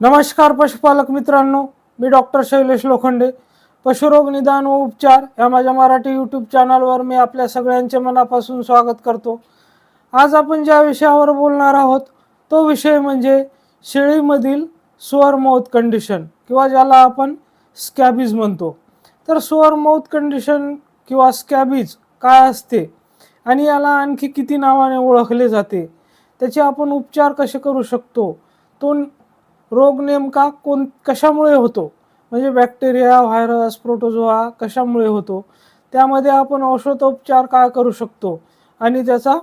नमस्कार पशुपालक मित्रांनो मी डॉक्टर शैलेश लोखंडे. पशुरोग निदान व उपचार या माझ्या मराठी यूट्यूब चॅनलवर मी आपल्या सगळ्यांचे मनापासून स्वागत करतो. आज आपण ज्या विषयावर बोलणार आहोत तो विषय म्हणजे शेळीमधील सुअर मौत कंडिशन किंवा ज्याला आपण स्कॅबीज म्हणतो. तर सुअर मौत कंडिशन किंवा स्कॅबीज काय असते आणि याला आणखी किती नावाने ओळखले जाते त्याचे आपण उपचार कसे करू शकतो तो रोग नेमका कोण कशामुळे होतो? म्हणजे बॅक्टेरिया व्हायरस प्रोटोझोआ कशामुळे होतो? त्यामध्ये आपण औषधोपचार काय करू शकतो? आणि त्याचा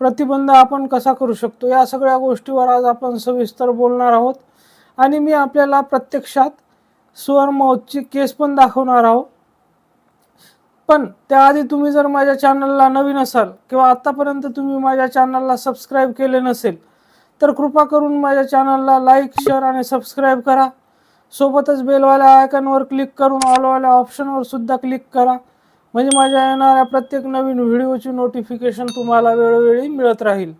प्रतिबंध आपण कसा करू शकतो? या सगळ्या गोष्टीवर आज आपण सविस्तर बोलणार आहोत. आणि मी आपल्याला प्रत्यक्षात सुअरमाऊथची केस पण दाखवणार आहोत पण त्याआधी तुम्ही जर माझ्या चॅनलला नवीन असाल किंवा आत्तापर्यंत तुम्ही माझ्या चॅनलला सबस्क्राईब केले नसेल तर कृपा करून माझ्या चॅनलला लाईक शेअर आणि सबस्क्राईब करा. सोबतच बेलवाल्या आयकॉनवर क्लिक करून ऑलवाल्या ऑप्शनवर सुद्धा क्लिक करा. म्हणजे माझ्या येणाऱ्या प्रत्येक नवीन व्हिडिओची नोटिफिकेशन तुम्हाला वेळोवेळी मिळत राहील.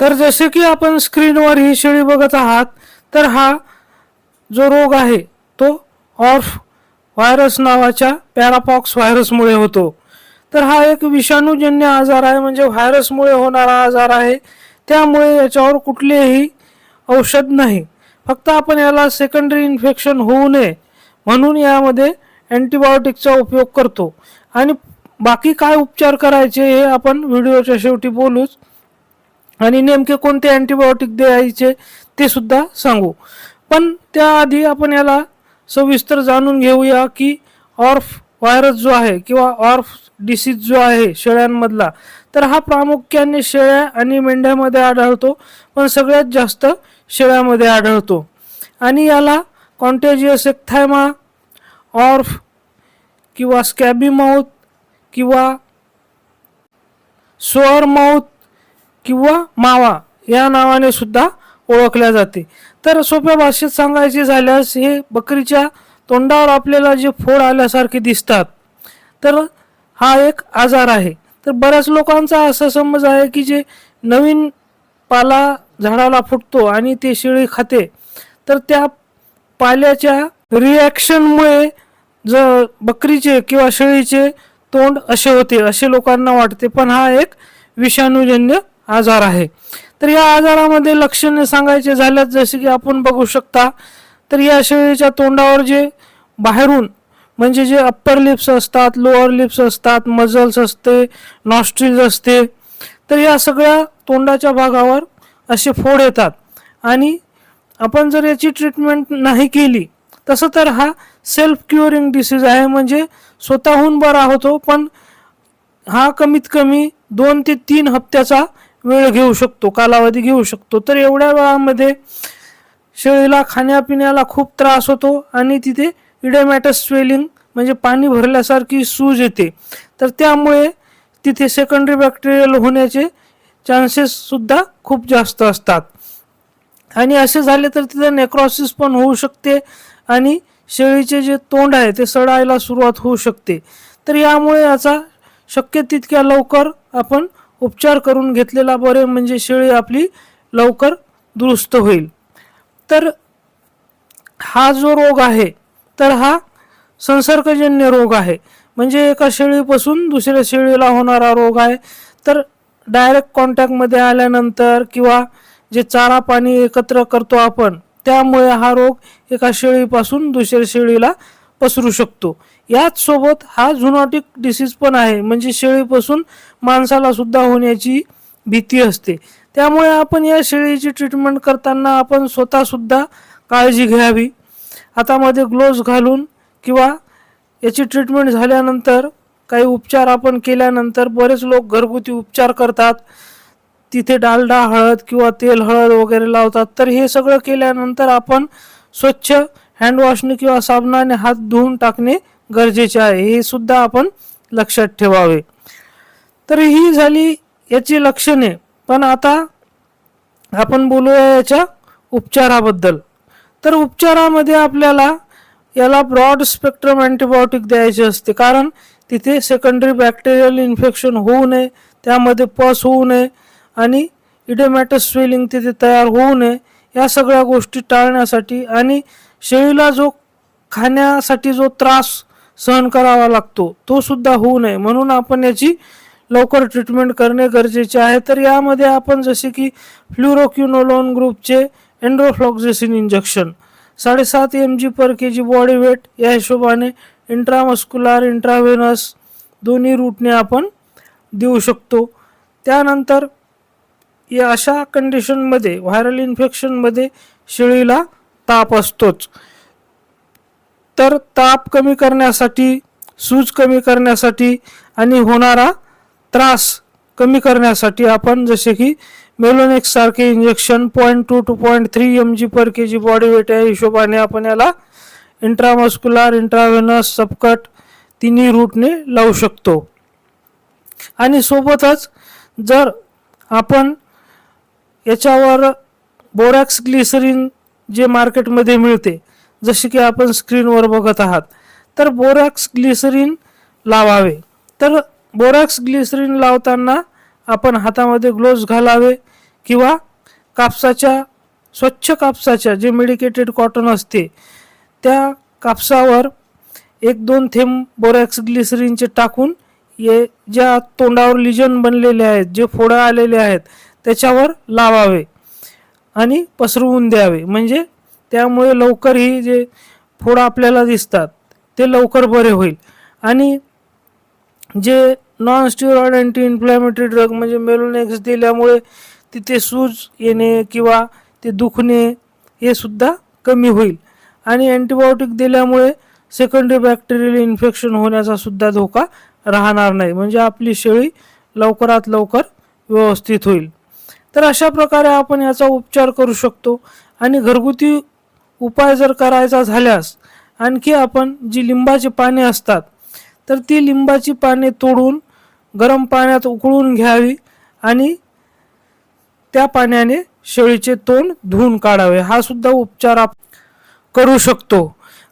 तर जसे की आपण स्क्रीनवर ही शेळी बघत आहात तर हा जो रोग आहे तो ऑर्फ व्हायरस नावाच्या पॅरापॉक्स व्हायरसमुळे होतो. तर हा एक विषाणूजन्य आजार आहे म्हणजे व्हायरसमुळे होणारा आजार आहे. त्यामुळे याच्यावर कुठलेही औषध नाही. फक्त आपण याला सेकंडरी इन्फेक्शन होऊ नये म्हणून यामध्ये अँटीबायोटिकचा उपयोग करतो. आणि बाकी काय उपचार करायचे हे आपण व्हिडिओच्या शेवटी बोलूच. आणि नेमके कोणते अँटीबायोटिक द्यायचे ते सुद्धा सांगू. पण त्याआधी आपण याला सविस्तर जाणून घेऊया की ऑर्फ व्हायरस जो आहे किंवा ऑर्फ डिसीज जो आहे शेळ्यांमधला तर हा प्रामुख्याने शेळ्या आणि मेंढ्यामध्ये आढळतो पण सगळ्यात जास्त शेळ्यामध्ये आढळतो. आणि याला कॉन्टेजियस एक्थायमा ऑर्फ किंवा स्कॅबी माउथ किंवा सोअर माउथ किंवा मावा या नावाने सुद्धा ओळखल्या जाते. तर सोप्या भाषेत सांगायचे झाल्यास हे बकरीच्या तोंडावर आपल्याला जे फोड आल्यासारखे दिसतात. तर हा एक आजार आहे. तर बऱ्याच लोकांचा असा समज आहे की जे नवीन पाला झाडाला फुटतो आणि ते शेळी खाते. तर त्या पाल्याच्या रिॲक्शनमुळे ज बकरीचे किंवा शेळीचे तोंड असे होते असे लोकांना वाटते. पण हा एक विषाणूजन्य आजार आहे. तर या आजारामध्ये लक्षणे सांगायचे झाल्यास जसे की आपण बघू शकता तर या शेळीच्या तोंडावर जे बाहेरून म्हणजे जे अप्पर लिप्स असतात लोअर लिप्स असतात मजल्स असते नॉस्ट्रीज असते तर या सगळ्या तोंडाच्या भागावर असे फोड येतात. आणि आपण जर याची ट्रीटमेंट नाही केली तसं तर हा सेल्फ क्युअरिंग डिसीज आहे म्हणजे स्वतःहून बरा होतो पण हा कमीत कमी दोन ते तीन हप्त्याचा वेळ घेऊ शकतो कालावधी घेऊ शकतो. तर एवढ्या वेळामध्ये शेळीला खाण्यापिण्याला खूप त्रास होतो आणि तिथे इडेमॅटस स्वेलिंग म्हणजे पाणी भरल्यासारखी सूज येते. तर त्यामुळे तिथे सेकंडरी बॅक्टेरियल होण्याचे चान्सेस सुद्धा खूप जास्त असतात. आणि असे झाले तर तिथे नेक्रॉसिस पण होऊ शकते आणि शेळीचे जे तोंड आहे ते सडायला सुरुवात होऊ शकते. तर यामुळे याचा शक्य तितक्या लवकर आपण उपचार करून घेतलेला बरे म्हणजे शेळी आपली लवकर दुरुस्त होईल. तर हा जो रोग आहे तर हा संसर्गजन्य रोग आहे. म्हणजे एका शेळीपासून दुसऱ्या शेळीला होणारा रोग आहे. तर डायरेक्ट कॉन्टॅक्टमध्ये आल्यानंतर किंवा जे चारा पाणी एकत्र करतो आपण त्यामुळे हा रोग एका शेळीपासून दुसऱ्या शेळीला पसरू शकतो. याच सोबत हा झुनॉटिक डिसीज पण आहे. म्हणजे शेळीपासून माणसाला सुद्धा होण्याची भीती असते. त्यामुळे आपण या शेळीची ट्रीटमेंट करताना आपण स्वतः सुद्धा काळजी घ्यावी. हातामध्ये ग्लोव्ज घालून किंवा याची ट्रीटमेंट झाल्यानंतर काही उपचार आपण केल्यानंतर बरेच लोक घरगुती उपचार करतात. तिथे डालडा हळद किंवा तेल हळद वगैरे लावतात. तर हे सगळं केल्यानंतर आपण स्वच्छ हँडवॉशने किंवा साबणाने हात धुवून टाकणे गरजेचे आहे. हे सुद्धा आपण लक्षात ठेवावे. तर ही झाली याची लक्षणे. पण आता आपण बोलूया याच्या उपचाराबद्दल. तर उपचारामध्ये आपल्याला याला ब्रॉड स्पेक्ट्रम अँटीबायोटिक द्यायचे असते. कारण तिथे सेकंडरी बॅक्टेरियल इन्फेक्शन होऊ नये त्यामध्ये पस होऊ नये आणि इडेमॅटस स्वेलिंग तिथे तयार होऊ नये. या सगळ्या गोष्टी टाळण्यासाठी आणि शेळीला जो खाण्यासाठी जो त्रास सहन करावा लागतो तो सुद्धा होऊ नये. म्हणून आपण याची लवकर ट्रीटमेंट करणे गरजेचे आहे. तर यामध्ये आपण जसे की फ्लुरोक्युनोलोन ग्रुपचे एन्ड्रोफ्लॉक्झेसिन इंजेक्शन साडेसात M G per K G body weight या हिशोबाने इंट्रामस्क्युलर इंट्राव्हेनस दोन्ही रूटने आपण देऊ शकतो. त्यानंतर या अशा कंडिशनमध्ये व्हायरल इन्फेक्शनमध्ये शेळीला ताप असतोच. तर ताप कमी करण्यासाठी सूज कमी करण्यासाठी आणि होणारा त्रास कमी करण्यासाठी आपण जसे की मेलोनेक्स सारखे injection point two to point three M G per K G body weight या हिशोबाने आपण याला इंट्रामस्क्युलर इंट्राव्हेनस सबकट तिन्ही रूटने लावू शकतो. आणि सोबतच जर आपण याच्यावर बोरॅक्स ग्लिसरीन जे मार्केटमध्ये मिळते जसे की आपण स्क्रीनवर बघत आहात तर बोरॅक्स ग्लिसरीन लावावे. तर बोरॅक्स ग्लिसरीन लावताना आपण हातामध्ये ग्लोव्ज घालावे किंवा कापसाच्या स्वच्छ कापसाच्या जे मेडिकेटेड कॉटन असते त्या कापसावर एक दोन थेंब बोरॅक्स ग्लिसरीनचे टाकून ये ज्या तोंडावर लिजन बनलेले आहेत जे फोडं आलेले आहेत त्याच्यावर लावावे. आणि पसरवून द्यावे. म्हणजे त्यामुळे लवकर ही जे फोडं आपल्याला दिसतात ते लवकर बरे होईल. आणि जे non steroid anti inflammatory drug म्हणजे मेलोनेक्स दिल्यामुळे तिथे सूज येणे किंवा ते दुखणे हे सुद्धा कमी होईल. आणि अँटीबायोटिक दिल्यामुळे सेकंडरी बॅक्टेरियल इन्फेक्शन होण्याचा सुद्धा धोका राहणार नाही. म्हणजे आपली शेळी लवकरात लवकर व्यवस्थित होईल. तर अशा प्रकारे आपण याचा उपचार करू शकतो. आणि घरगुती उपाय जर करायचा झाल्यास आणखी आपण जी लिंबाची पाने असतात तर ती लिंबाची पाने तोडून गरम पाण्यात उकळून घ्यावी आणि त्या पाण्याने शेळीचे तोंड धुवून काढावे. हा सुद्धा उपचार आप करू शकतो.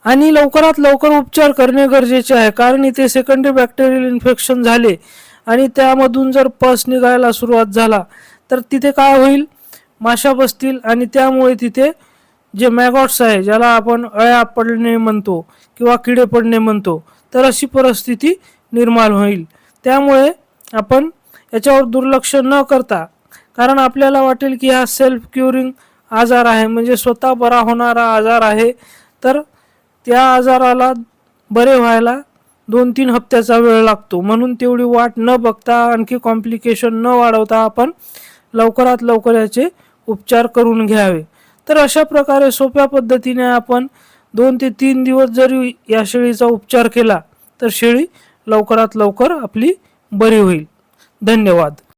आणि लवकरात लवकर उपचार करणे गरजेचे आहे कारण इथे सेकंडरी बॅक्टेरियल इन्फेक्शन झाले आणि त्यामधून जर पस निघायला सुरुवात झाला तर तिथे काय होईल? माशा बसतील आणि त्यामुळे तिथे जे मॅगॉट्स आहे ज्याला आपण अळ्या पडणे म्हणतो किंवा किडे पडणे म्हणतो तर अशी परिस्थिती निर्माण होईल. त्यामुळे आपण याच्यावर दुर्लक्ष न करता कारण आपल्याला वाटेल की हा सेल्फ क्युरिंग आजार आहे म्हणजे स्वतः बरा होणारा आजार आहे तर त्या आजाराला बरे व्हायला दोन तीन हप्त्याचा वेळ लागतो. म्हणून तेवढी वाट न बघता आणखी कॉम्प्लिकेशन न वाढवता आपण लवकरात लवकर याचे उपचार करून घ्यावे. तर अशा प्रकारे सोप्या पद्धतीने आपण दोन ते तीन दिवस जरी या शेळीचा उपचार केला तर शेळी लवकरात लवकर आपली बरी होईल. धन्यवाद.